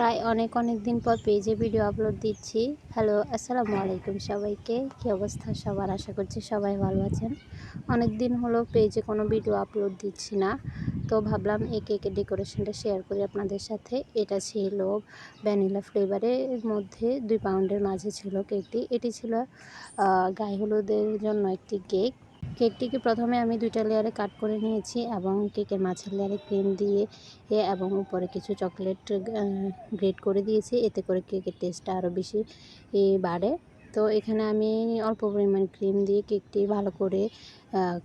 প্রায় অনেক অনেক দিন পর পেজে ভিডিও আপলোড দিচ্ছি। হ্যালো আসসালামু আলাইকুম সবাইকে। কী অবস্থা সবার? আশা করছি সবাই ভালো আছেন। অনেক দিন হলো পেজে কোনো ভিডিও আপলোড দিচ্ছি না। তো ভাবলাম এই কেকের ডেকোরেশনটা শেয়ার করি আপনাদের সাথে। এটা ছিল ভ্যানিলা ফ্লেভারের মধ্যে দুই পাউন্ডের মাঝে ছিল কেকটি এটি ছিল গায়ে হলুদের জন্য একটি কেক কেকটিকে প্রথমে আমি দুইটা লেয়ারে কাট করে নিয়েছি এবং কেকের মাঝের লেয়ারে ক্রিম দিয়ে এবং উপরে কিছু চকলেট গ্রেট করে দিয়েছি। এতে করে কেকের টেস্টটা আরও বেশি বাড়ে। তো এখানে আমি অল্প পরিমাণ ক্রিম দিয়ে কেকটি ভালো করে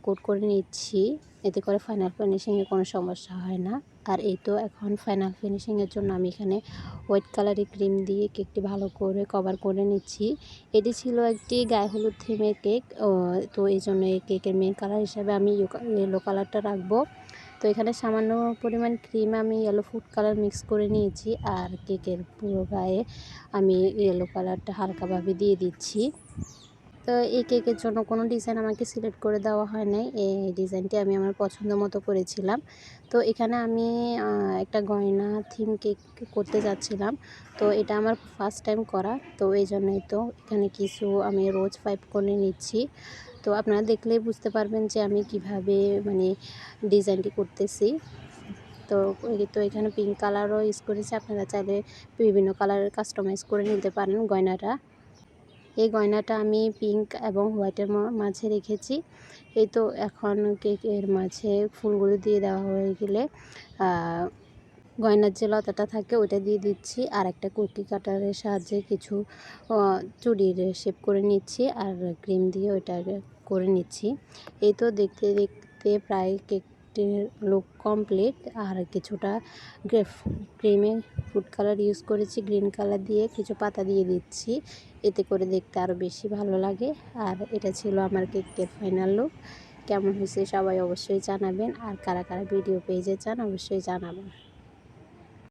কোট করে নিচ্ছি। এতে করে ফাইনাল ফিনিশিংয়ে কোনো সমস্যা হয় না। আর এই তো এখন ফাইনাল ফিনিশিংয়ের জন্য আমি এখানে হোয়াইট কালারের ক্রিম দিয়ে কেকটি ভালো করে কভার করে নিচ্ছি। এটি ছিল একটি গায়ে হলুদ থিমের কেক তো এই জন্য এই কেকের মেন কালার হিসাবে আমি ইয়েলো কালারটা রাখব। তো এখানে সামান্য পরিমাণ ক্রিম আমি ইয়েলো ফুড কালার মিক্স করে নিয়েছি আর কেকের পুরো গায়ে আমি ইয়েলো কালারটা হালকাভাবে দিয়ে দিচ্ছি। তো এই কেকের জন্য কোনো ডিজাইন আমাকে সিলেক্ট করে দেওয়া হয় নাই, এই ডিজাইনটি আমি আমার পছন্দ মতো করেছিলাম। তো এখানে আমি একটা গয়না থিম কেক করতে যাচ্ছিলাম, তো এটা আমার ফার্স্ট টাইম করা, তো এই জন্যই তো এখানে কিছু আমি রোজ পাইপ করে নিচ্ছি। তো আপনারা দেখলেই বুঝতে পারবেন যে আমি কীভাবে মানে ডিজাইনটি করতেছি। তো তো এখানে পিঙ্ক কালারও ইউজ করেছি। আপনারা চাইলে বিভিন্ন কালারের কাস্টমাইজ করে নিতে পারেন গয়নাটা। এই গয়নাটা আমি পিঙ্ক এবং হোয়াইটের মাঝে রেখেছি। এই তো এখন কেকের মাঝে ফুলগুলো দিয়ে দেওয়া হয়ে গেলে গয়নার যে লতাটা থাকে ওটা দিয়ে দিচ্ছি। আর একটা কুকি কাটারের সাহায্যে কিছু চুড়ির শেপ করে নিচ্ছি। আর ক্রিম দিয়ে ওইটা করে নিচ্ছি। এই তো দেখতে দেখতে প্রায় কেকটির লুক কমপ্লিট আর কিছুটা ক্রিমে ফুড কালার ইউজ করেছি গ্রিন কালার দিয়ে কিছু পাতা দিয়ে দিচ্ছি। এতে করে দেখতে আরও বেশি ভালো লাগে। আর এটা ছিল আমার কেকের ফাইনাল লুক কেমন হয়েছে সবাই অবশ্যই জানাবেন। আর কারা কারা ভিডিও পেজে চান অবশ্যই জানাবেন।